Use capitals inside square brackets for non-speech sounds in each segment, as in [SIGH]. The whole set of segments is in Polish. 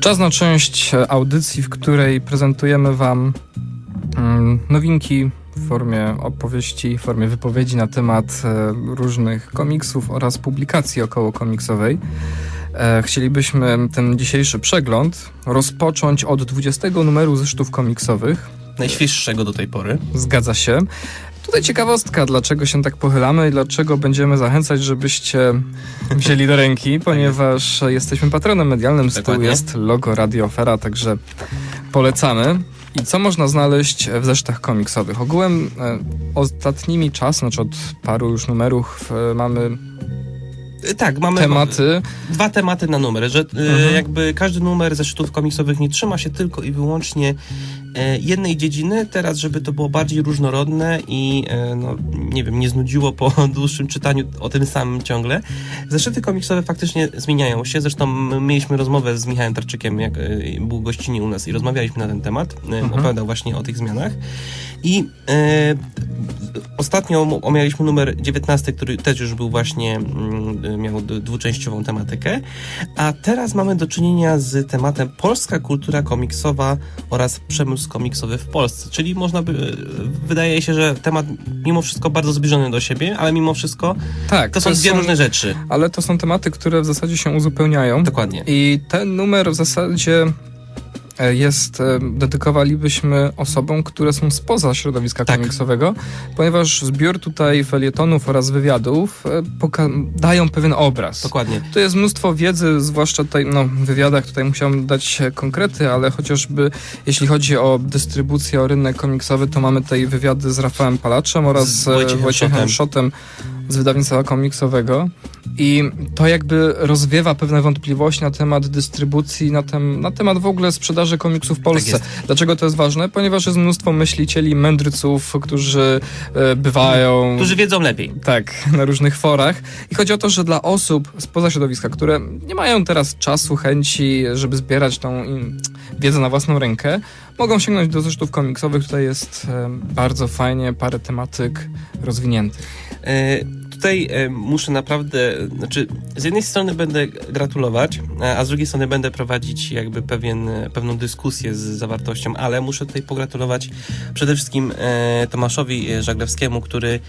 Czas na część audycji, w której prezentujemy Wam mm, nowinki w formie opowieści, w formie wypowiedzi na temat e, różnych komiksów oraz publikacji około komiksowej. E, Chcielibyśmy ten dzisiejszy przegląd rozpocząć od 20 numeru zeszytów komiksowych. Najświeższego do tej pory. Zgadza się. Tutaj ciekawostka, dlaczego się tak pochylamy i dlaczego będziemy zachęcać, żebyście wzięli do ręki, [LAUGHS] ponieważ jesteśmy patronem medialnym, z tyłu Dokładnie. jest logo Radio Afera, także polecamy. I co można znaleźć w zeszytach komiksowych? Ogółem e, ostatnimi czas, znaczy od paru już numerów e, mamy E, Tak, mamy tematy. dwa tematy na numer, że e, Mhm. jakby każdy numer zeszytów komiksowych nie trzyma się tylko i wyłącznie jednej dziedziny, teraz żeby to było bardziej różnorodne i e, no, nie wiem, nie znudziło po [LAUGHS] dłuższym czytaniu o tym samym ciągle. Zeszyty komiksowe faktycznie zmieniają się, zresztą my mieliśmy rozmowę z Michałem Tarczykiem, jak e, był gościnie u nas i rozmawialiśmy na ten temat, e, Mhm. opowiadał właśnie o tych zmianach i e, Ostatnio om- omawialiśmy numer 19, który też już był właśnie, miał dwuczęściową tematykę, a teraz mamy do czynienia z tematem polska kultura komiksowa oraz przemysł komiksowy w Polsce, czyli można by, wydaje się, że temat mimo wszystko bardzo zbliżony do siebie, ale mimo wszystko Tak, to są dwie różne rzeczy. ale to są tematy, które w zasadzie się uzupełniają. Dokładnie. I ten numer w zasadzie jest, e, dedykowalibyśmy osobom, które są spoza środowiska Tak. komiksowego, ponieważ zbiór tutaj felietonów oraz wywiadów e, dają pewien obraz. Dokładnie. Tu jest mnóstwo wiedzy, zwłaszcza tutaj no, w wywiadach, tutaj musiałem dać e, konkrety, ale chociażby jeśli chodzi o dystrybucję, o rynek komiksowy, to mamy tutaj wywiady z Rafałem Palaczem oraz Z Wojciechem Szotem. Z wydawnictwa komiksowego i to jakby rozwiewa pewne wątpliwości na temat dystrybucji, na, tem, na temat w ogóle sprzedaży komiksów w Polsce. jest. Dlaczego to jest ważne? Ponieważ jest mnóstwo myślicieli, mędrców, którzy e, bywają... Którzy wiedzą lepiej. Tak, [LAUGHS] na różnych forach. I chodzi o to, że dla osób spoza środowiska, które nie mają teraz czasu, chęci, żeby zbierać tą wiedzę na własną rękę, mogą sięgnąć do zeszytów komiksowych. Tutaj jest e, bardzo fajnie parę tematyk rozwiniętych. E, Tutaj e, muszę naprawdę, znaczy z jednej strony będę gratulować, a- a z drugiej strony będę prowadzić jakby pewien, e, pewną dyskusję z zawartością, ale muszę tutaj pogratulować przede wszystkim e, Tomaszowi e, Żaglewskiemu, który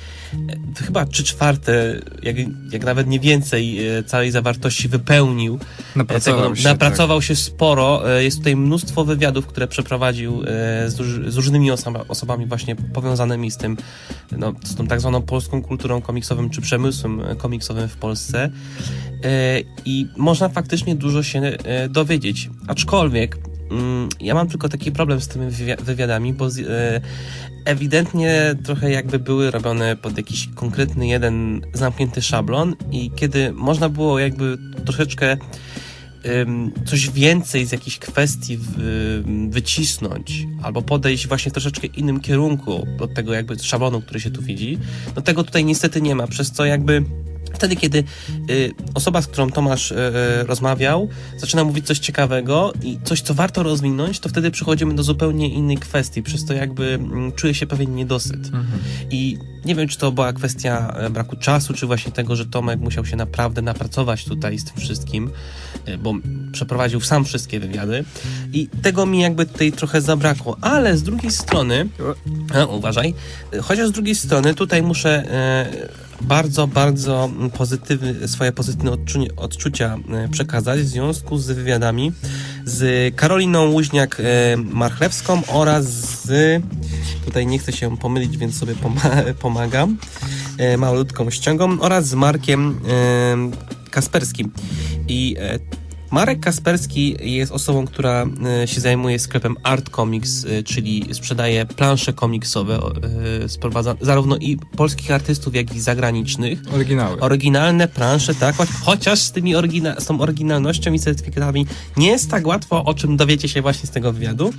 e, chyba trzy czwarte, jak, jak nawet nie więcej e, całej zawartości wypełnił. E, Napracował tego, się. tak. napracował się sporo. E, Jest tutaj mnóstwo wywiadów, które przeprowadził e, z, z różnymi osoba, osobami właśnie powiązanymi z tym, no, z tą tak zwaną polską kulturą komiksową czy przemysłem e, komiksowym w Polsce. E, I można faktycznie dużo się e, dowiedzieć. Aczkolwiek mm, ja mam tylko taki problem z tymi wywi- wywiadami, bo e, ewidentnie trochę jakby były robione pod jakiś konkretny jeden zamknięty szablon i kiedy można było jakby troszeczkę coś więcej z jakichś kwestii wycisnąć albo podejść właśnie w troszeczkę innym kierunku od tego jakby szablonu, który się tu widzi, no tego tutaj niestety nie ma, przez co jakby Wtedy, kiedy y, osoba, z którą Tomasz y, y, rozmawiał, zaczyna mówić coś ciekawego i coś, co warto rozwinąć, to wtedy przechodzimy do zupełnie innej kwestii, przez to jakby mm, czuje się pewien niedosyt. Mhm. I nie wiem, czy to była kwestia e, braku czasu, czy właśnie tego, że Tomek musiał się naprawdę napracować tutaj z tym wszystkim, e, bo przeprowadził sam wszystkie wywiady i tego mi jakby tutaj trochę zabrakło, ale z drugiej strony, uważaj, e, chociaż z drugiej strony tutaj muszę bardzo, bardzo pozytywny, swoje pozytywne odczu- odczucia e, przekazać w związku z wywiadami z Karoliną Łuźniak-Marchlewską oraz z tutaj nie chcę się pomylić, więc sobie poma- [LAUGHS] pomagam, e, malutką ściągą oraz z Markiem e, Kasperskim. I e, Marek Kasperski jest osobą, która e, się zajmuje sklepem Art Comics, e, czyli sprzedaje plansze komiksowe, e, sprowadza zarówno i polskich artystów, jak i zagranicznych. Oryginały. Oryginalne plansze, tak, chociaż z, tymi orygina- z tą oryginalnością i certyfikatami nie jest tak łatwo, o czym dowiecie się właśnie z tego wywiadu.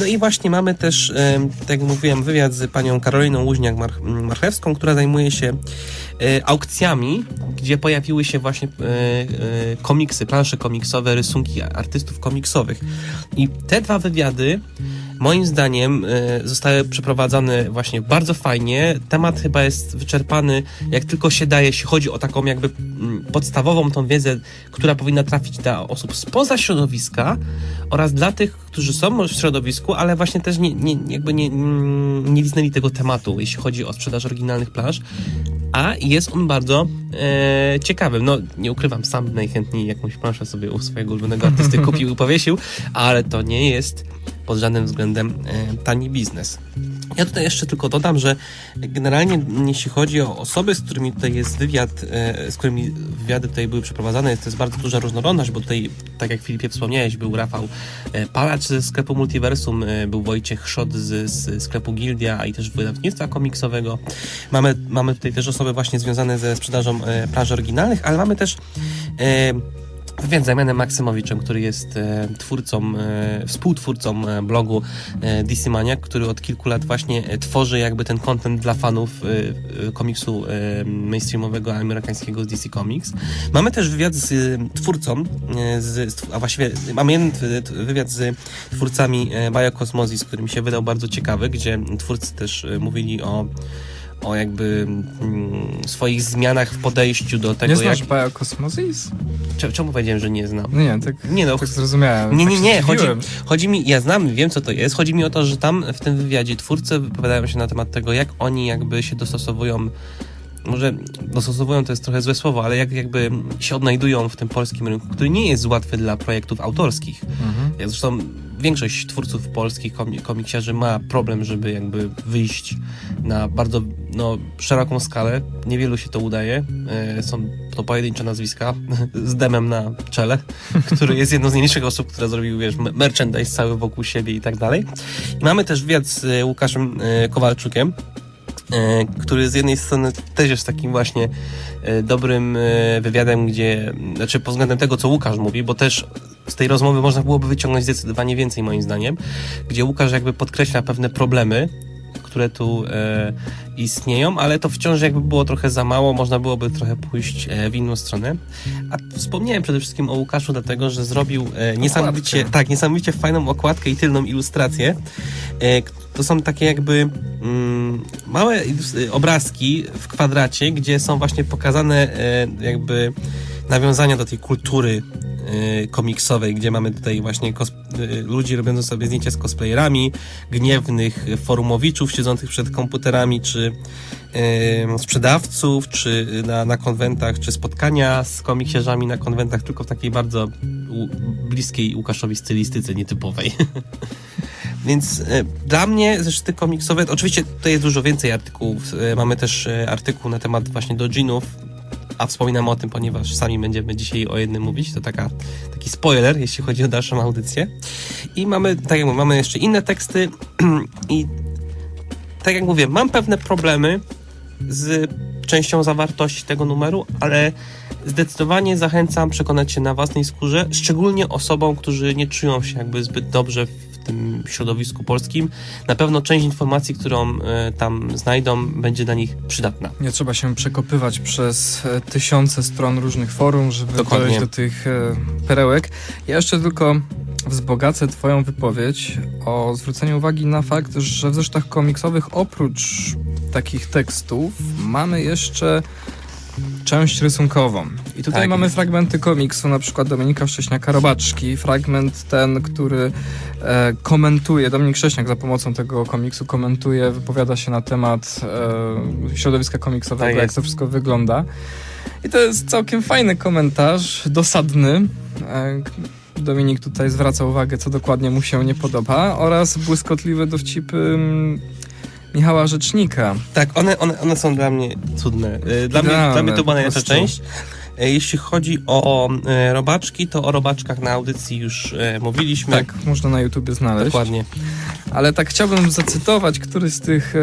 No i właśnie mamy też, tak jak mówiłem, wywiad z panią Karoliną Łuźniak-Marchewską, która zajmuje się aukcjami, gdzie pojawiły się właśnie komiksy, plansze komiksowe, rysunki artystów komiksowych. I te dwa wywiady moim zdaniem e, zostały przeprowadzone właśnie bardzo fajnie. Temat chyba jest wyczerpany jak tylko się daje, jeśli chodzi o taką jakby mm, podstawową tą wiedzę, która powinna trafić dla osób spoza środowiska oraz dla tych, którzy są w środowisku, ale właśnie też nie, nie, jakby nie, mm, nie liznęli tego tematu, jeśli chodzi o sprzedaż oryginalnych plansz. A jest on bardzo e, ciekawy. No, nie ukrywam, sam najchętniej jakąś planszę sobie u swojego ulubionego artysty [LAUGHS] kupił i powiesił, ale to nie jest pod żadnym względem e, tani biznes. Ja tutaj jeszcze tylko dodam, że generalnie jeśli chodzi o osoby, z którymi tutaj jest wywiad, e, z którymi wywiady tutaj były przeprowadzane, to jest bardzo duża różnorodność, bo tutaj, tak jak Filipie wspomniałeś, był Rafał e, Palacz ze sklepu Multiversum, był Wojciech Szot z, z sklepu Gildia, i też wydawnictwa komiksowego. Mamy, mamy tutaj też osoby właśnie związane ze sprzedażą planż oryginalnych, ale mamy też Wywiad z Maksymowiczem, który jest e, twórcą, e, współtwórcą e, blogu DC Maniac, który od kilku lat właśnie tworzy jakby ten content dla fanów komiksu mainstreamowego amerykańskiego z DC Comics. Mamy też wywiad z twórcą, z, a właściwie mamy jeden wywiad z twórcami Biocosmosis, który mi się wydał bardzo ciekawy, gdzie twórcy też mówili o o jakby mm, swoich zmianach w podejściu do tego, Nie jak... znasz Biokosmosis? Cze- Czemu powiedziałem, że nie znam? Nie, tak, Nie no, tak zrozumiałem. nie, tak nie, nie, chodzi, chodzi mi, ja znam, wiem co to jest, chodzi mi o to, że tam w tym wywiadzie twórcy wypowiadają się na temat tego, jak oni jakby się dostosowują, może dostosowują to jest trochę złe słowo, ale jak jakby się odnajdują w tym polskim rynku, który nie jest łatwy dla projektów autorskich. Mhm. Zresztą większość twórców polskich komi- komiksiarzy ma problem, żeby jakby wyjść na bardzo no, szeroką skalę. Niewielu się to udaje. E, Są to pojedyncze nazwiska [LAUGHS] z demem na czele, [LAUGHS] który jest jedną z nielicznych osób, która zrobił, wiesz, me- merchandise cały wokół siebie i tak dalej. I mamy też wywiad z Łukaszem e, Kowalczukiem, który z jednej strony też jest takim właśnie e, dobrym e, wywiadem, gdzie, znaczy pod względem tego, co Łukasz mówi, bo też z tej rozmowy można byłoby wyciągnąć zdecydowanie więcej, moim zdaniem, gdzie Łukasz jakby podkreśla pewne problemy, które tu e, istnieją, ale to wciąż jakby było trochę za mało, można byłoby trochę pójść e, w inną stronę. A wspomniałem przede wszystkim o Łukaszu, dlatego że zrobił e, niesamowicie, Okładkę. tak, niesamowicie fajną okładkę i tylną ilustrację. E, to są takie jakby mm, małe obrazki w kwadracie, gdzie są właśnie pokazane e, jakby nawiązania do tej kultury e, komiksowej, gdzie mamy tutaj właśnie e, ludzi robiących sobie zdjęcia z cosplayerami, gniewnych forumowiczów siedzących przed komputerami, czy e, sprzedawców, czy na, na konwentach, czy spotkania z komiksiarzami na konwentach, tylko w takiej bardzo bliskiej Łukaszowi stylistyce nietypowej. [LAUGHS] Więc e, dla mnie zeszyty komiksowe, oczywiście tutaj jest dużo więcej artykułów. E, mamy też e, artykuł na temat właśnie dodżinów, a wspominam o tym, ponieważ sami będziemy dzisiaj o jednym mówić. To taka, taki spoiler, jeśli chodzi o dalszą audycję. I mamy, tak jak mówię, mamy jeszcze inne teksty [CLEARS THROAT] i tak jak mówię, mam pewne problemy z częścią zawartości tego numeru, ale zdecydowanie zachęcam przekonać się na własnej skórze, szczególnie osobom, którzy nie czują się jakby zbyt dobrze tym środowisku polskim. Na pewno część informacji, którą e, tam znajdą, będzie dla nich przydatna. Nie trzeba się przekopywać przez e, tysiące stron różnych forum, żeby Dokładnie. dojść do tych e, perełek. Ja jeszcze tylko wzbogacę Twoją wypowiedź o zwróceniu uwagi na fakt, że w zesztach komiksowych oprócz takich tekstów mamy jeszcze część rysunkową. I tutaj Tak mamy fragmenty komiksu, na przykład Dominika Szcześniaka-Robaczki, fragment ten, który e, komentuje, Dominik Szcześniak za pomocą tego komiksu komentuje, wypowiada się na temat e, środowiska komiksowego, Tak jak to wszystko wygląda. I to jest całkiem fajny komentarz, dosadny. E, Dominik tutaj zwraca uwagę, co dokładnie mu się nie podoba, oraz błyskotliwe dowcipy mm, Michała Rzecznika. Tak, one, one, one są dla mnie cudne. E, Dla, mnie, Idealne, dla mnie to była najlepsza część. E, Jeśli chodzi o e, robaczki, to o robaczkach na audycji już e, mówiliśmy. Tak, można na YouTubie znaleźć. Dokładnie. Ale tak chciałbym zacytować któryś z tych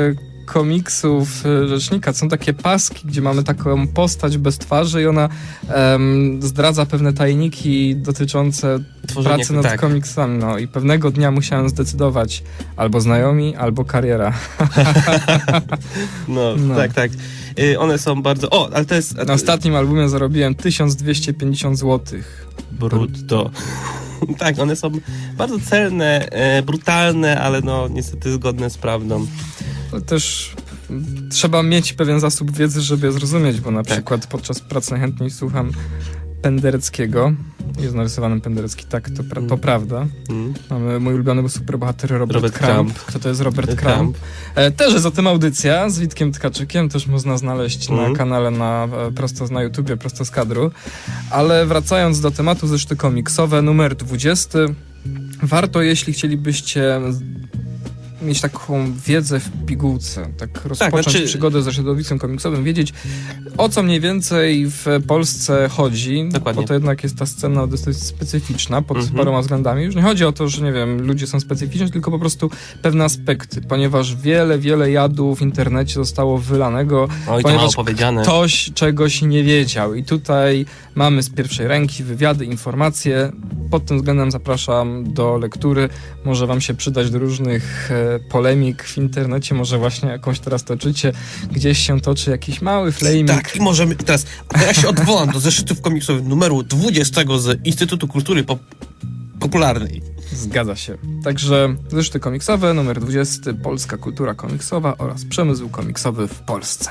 komiksów Rzecznika. Są takie paski, gdzie mamy taką postać bez twarzy i ona em, zdradza pewne tajniki dotyczące Tworzenie, pracy nad tak. komiksami. No i pewnego dnia musiałem zdecydować albo znajomi, albo kariera. [LAUGHS] No, No. tak, tak. E, One są bardzo... O, ale to jest... Na ostatnim albumie zarobiłem 1250 zł. Brutto. [LAUGHS] tak, one są bardzo celne, e, brutalne, ale no niestety zgodne z prawdą. Ale też trzeba mieć pewien zasób wiedzy, żeby je zrozumieć, bo na Tak. przykład podczas pracy najchętniej słucham Pendereckiego. Jest narysowany Penderecki, tak, to, pra- to Mm. prawda. Mm. Mamy mój ulubiony superbohater Robert, Robert. Crumb. Kto to jest Robert Trump. Crumb? E, też jest o tym audycja z Witkiem Tkaczykiem, też można znaleźć Mhm. na kanale na, e, prosto na YouTubie, prosto z kadru. Ale wracając do tematu zeszyty komiksowe, numer 20. Warto, jeśli chcielibyście mieć taką wiedzę w pigułce, tak rozpocząć znaczy- przygodę ze środowiskiem komiksowym, wiedzieć o co mniej więcej w Polsce chodzi, Dokładnie. bo to jednak jest ta scena dosyć specyficzna pod Mhm. paroma względami. Już nie chodzi o to, że nie wiem, ludzie są specyficzni, tylko po prostu pewne aspekty, ponieważ wiele, wiele jadu w internecie zostało wylanego, Oj, Ponieważ ktoś czegoś nie wiedział i tutaj mamy z pierwszej ręki wywiady, informacje. Pod tym względem zapraszam do lektury. Może wam się przydać do różnych e, polemik w internecie, może właśnie jakąś teraz toczycie. Gdzieś się toczy jakiś mały flaming. Tak, i możemy teraz. a Ja się odwołam do zeszytów komiksowych numeru 20 z Instytutu Kultury Pop- Popularnej. Zgadza się. Także zeszyty komiksowe, numer 20, Polska kultura komiksowa oraz przemysł komiksowy w Polsce.